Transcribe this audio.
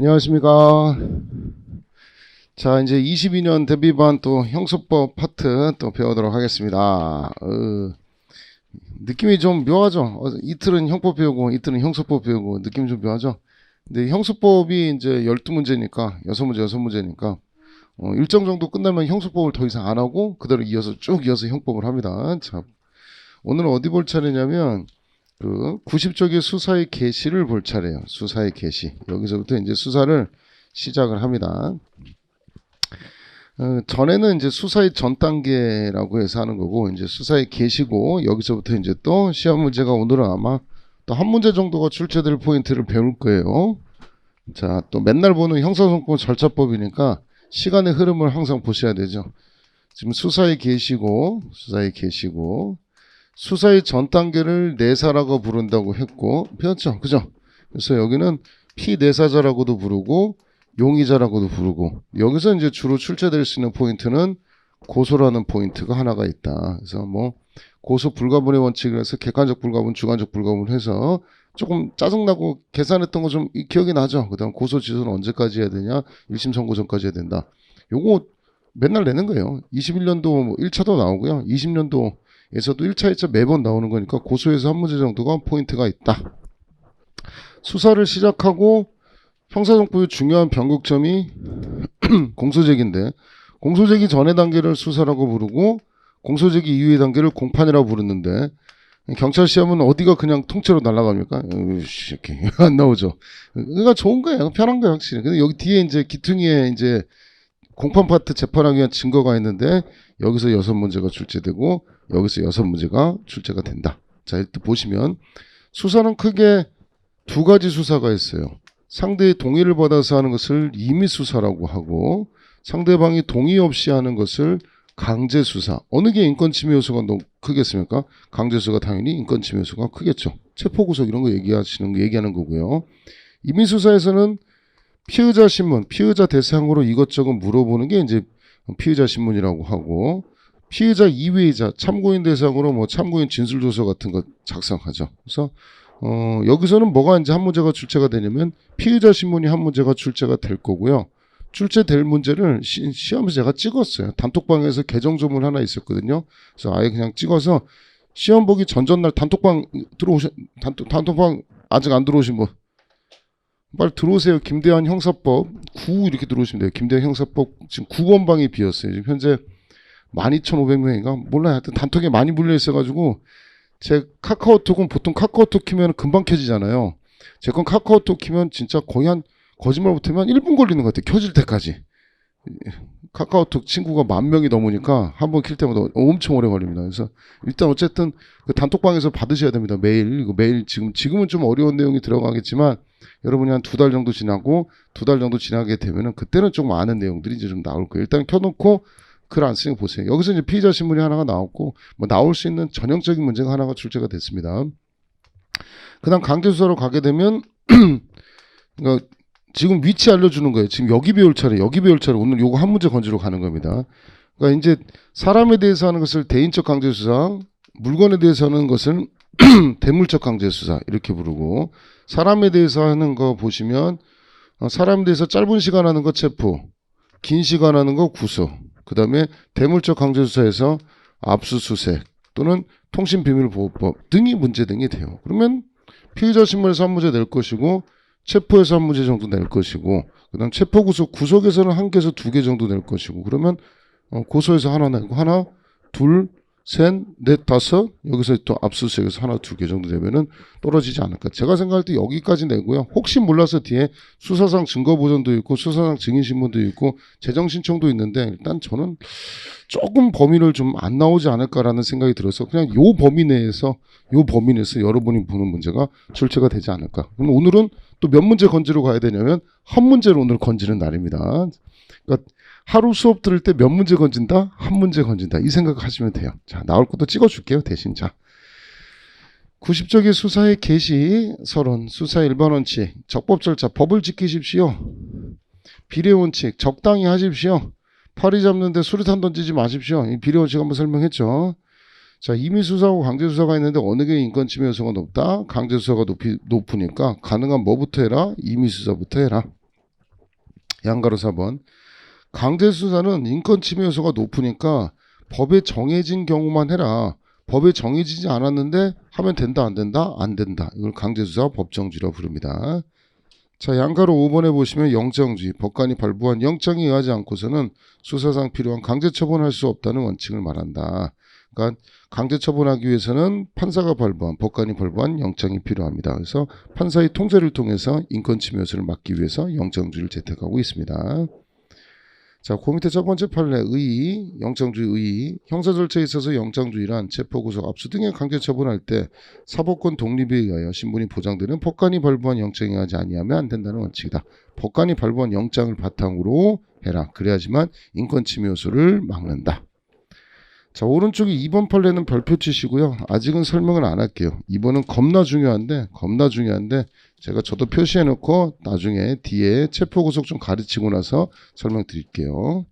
안녕하십니까. 자, 이제 22년 데뷔반 또 형소법 파트 또 배우도록 하겠습니다. 어, 느낌이 좀 묘하죠. 어, 이틀은 형법 배우고 이틀은 형소법 배우고 느낌이 좀 묘하죠. 근데 형소법이 이제 12문제니까 6문제 6문제니까 어, 일정 정도 끝나면 형소법을 더 이상 안 하고 그대로 이어서 쭉 이어서 형법을 합니다. 자, 오늘은 어디 볼 차례냐면 그 90쪽의 수사의 개시를 볼 차례예요. 수사의 개시. 여기서부터 이제 수사를 시작을 합니다. 어, 전에는 이제 수사의 전 단계라고 해서 하는 거고 이제 수사의 개시고 여기서부터 이제 또 시험 문제가 오늘은 아마 또 한 문제 정도가 출제될 포인트를 배울 거예요. 자, 또 맨날 보는 형사소송법 절차법이니까 시간의 흐름을 항상 보셔야 되죠. 지금 수사의 개시고 수사의 개시고 수사의 전 단계를 내사라고 부른다고 했고 배웠죠 그죠? 그래서 여기는 피내사자라고도 부르고 용의자라고도 부르고 여기서 이제 주로 출제될 수 있는 포인트는 고소라는 포인트가 하나가 있다. 그래서 뭐 고소 불가분의 원칙을 해서 객관적 불가분 주관적 불가분을 해서 조금 짜증나고 계산했던 거 좀 기억이 나죠? 그다음 고소 지소는 언제까지 해야 되냐? 1심 선고 전까지 해야 된다. 요거 맨날 내는 거예요. 21년도 뭐 1차도 나오고요. 20년도 에서도 1차, 2차 매번 나오는 거니까 고소에서 한 문제 정도가 포인트가 있다. 수사를 시작하고 형사정법의 중요한 변곡점이 공소제기인데 공소제기 전의 단계를 수사라고 부르고 공소제기 이후의 단계를 공판이라고 부르는데 경찰 시험은 어디가 그냥 통째로 날아갑니까? 으이씨, 이렇게 안 나오죠. 그러니까 좋은 거예요. 편한 거예요, 확실히. 근데 여기 뒤에 이제 기퉁이에 이제 공판 파트 재판하기 위한 증거가 있는데 여기서 여섯 문제가 출제되고 여기서 여섯 문제가 출제가 된다. 자, 일단 보시면 수사는 크게 두 가지 수사가 있어요. 상대의 동의를 받아서 하는 것을 임의 수사라고 하고 상대방이 동의 없이 하는 것을 강제 수사. 어느 게 인권 침해 요소가 너무 크겠습니까? 강제 수사가 당연히 인권 침해 요소가 크겠죠. 체포 구속 이런 거 얘기하시는 거 얘기하는 거고요. 임의 수사에서는 피의자 신문, 피의자 대상으로 이것저것 물어보는 게 이제 피의자 신문이라고 하고 피의자 이외의자 참고인 대상으로 뭐 참고인 진술 조서 같은 거 작성하죠. 그래서 어 여기서는 뭐가 이제 한 문제가 출제가 되냐면 피의자 신문이 한 문제가 출제가 될 거고요. 출제될 문제를 시, 시험에서 제가 찍었어요. 단톡방에서 계정 조문 하나 있었거든요. 그래서 아예 그냥 찍어서 시험 보기 전전날 단톡방 들어오신 단톡, 단톡방 아직 안 들어오신 분 빨리 들어오세요. 김대한 형사법 9 이렇게 들어오시면 돼요. 김대한 형사법 지금 9번 방이 비었어요. 지금 현재 12,500명인가 몰라요. 하여튼 단톡에 많이 물려 있어가지고 제 카카오톡은 보통 카카오톡 키면 금방 켜지잖아요. 제 건 카카오톡 키면 진짜 거의 한 거짓말 못하면 1분 걸리는 것 같아요. 켜질 때까지. 카카오톡 친구가 만 명이 넘으니까 한 번 킬 때마다 엄청 오래 걸립니다. 그래서 일단 어쨌든 그 단톡방에서 받으셔야 됩니다. 매일 이거 매일 지금 지금은 좀 어려운 내용이 들어가겠지만 여러분이 한 두 달 정도 지나고 두 달 정도 지나게 되면은 그때는 좀 많은 내용들이 이제 좀 나올 거예요. 일단 켜놓고 글 안 쓰는 거 보세요. 여기서 이제 피의자 신문이 하나가 나왔고 뭐 나올 수 있는 전형적인 문제가 하나가 출제가 됐습니다. 그다음 강제 수사로 가게 되면 그러니까 지금 위치 알려주는 거예요. 지금 여기 배울 차례, 여기 배울 차례. 오늘 요거 한 문제 건지러 가는 겁니다. 그러니까 이제 사람에 대해서 하는 것을 대인적 강제 수사, 물건에 대해서 하는 것을 대물적 강제 수사 이렇게 부르고 사람에 대해서 하는 거 보시면 어, 사람에 대해서 짧은 시간 하는 거 체포, 긴 시간 하는 거 구속. 그 다음에 대물적 강제 수사에서 압수수색 또는 통신비밀보호법 등이 문제 등이 돼요. 그러면 피의자 신문에서 한 문제 낼 것이고 체포에서 한 문제 정도 낼 것이고 그다음 체포 구속 구속에서는 한 개에서 두 개 정도 낼 것이고 그러면 어, 고소에서 하나 내고 하나 둘 셋, 넷, 다섯 여기서 또 압수수색에서 하나 두 개 정도 되면은 떨어지지 않을까. 제가 생각할 때 여기까지 내고요. 혹시 몰라서 뒤에 수사상 증거 보전도 있고 수사상 증인 신문도 있고 재정 신청도 있는데 일단 저는 조금 범위를 좀 안 나오지 않을까라는 생각이 들어서 그냥 요 범위 내에서 요 범위 내에서 여러분이 보는 문제가 출제가 되지 않을까. 그럼 오늘은 또 몇 문제 건지러 가야 되냐면 한 문제를 오늘 건지는 날입니다. 그러니까 하루 수업 들을 때 몇 문제 건진다? 한 문제 건진다. 이 생각 하시면 돼요. 자, 나올 것도 찍어줄게요. 대신. 자. 90쪽의 수사의 개시, 서론, 수사 일반 원칙, 적법 절차, 법을 지키십시오. 비례 원칙, 적당히 하십시오. 파리 잡는데 수류탄 던지지 마십시오. 이 비례 원칙 한번 설명했죠. 자, 임의 수사하고 강제 수사가 있는데 어느 게 인권 침해 요소가 높다? 강제 수사가 높이, 높으니까 가능한 뭐부터 해라? 임의 수사부터 해라. 양가로 4번. 강제 수사는 인권 침해 요소가 높으니까 법에 정해진 경우만 해라. 법에 정해지지 않았는데 하면 된다 안 된다 안 된다. 이걸 강제 수사 법정주의라고 부릅니다. 자, 양가로 5번에 보시면 영장주의, 법관이 발부한 영장에 의하지 않고서는 수사상 필요한 강제 처분할 수 없다는 원칙을 말한다. 그러니까 강제 처분하기 위해서는 판사가 발부한, 법관이 발부한 영장이 필요합니다. 그래서 판사의 통제를 통해서 인권 침해 요소를 막기 위해서 영장주의를 채택하고 있습니다. 자, 그 밑에 첫 번째 판례 의의, 영장주의 의의, 형사 절차에 있어서 영장주의란 체포, 구속, 압수 등의 강제 처분할 때 사법권 독립에 의하여 신분이 보장되는 법관이 발부한 영장에 하지 아니하면 안 된다는 원칙이다. 법관이 발부한 영장을 바탕으로 해라. 그래야지만 인권 침해 요소를 막는다. 자, 오른쪽에 2번 판례는 별표 치시고요. 아직은 설명을 안 할게요. 2번은 겁나 중요한데, 겁나 중요한데, 제가 저도 표시해 놓고 나중에 뒤에 체포 구속 좀 가르치고 나서 설명드릴게요.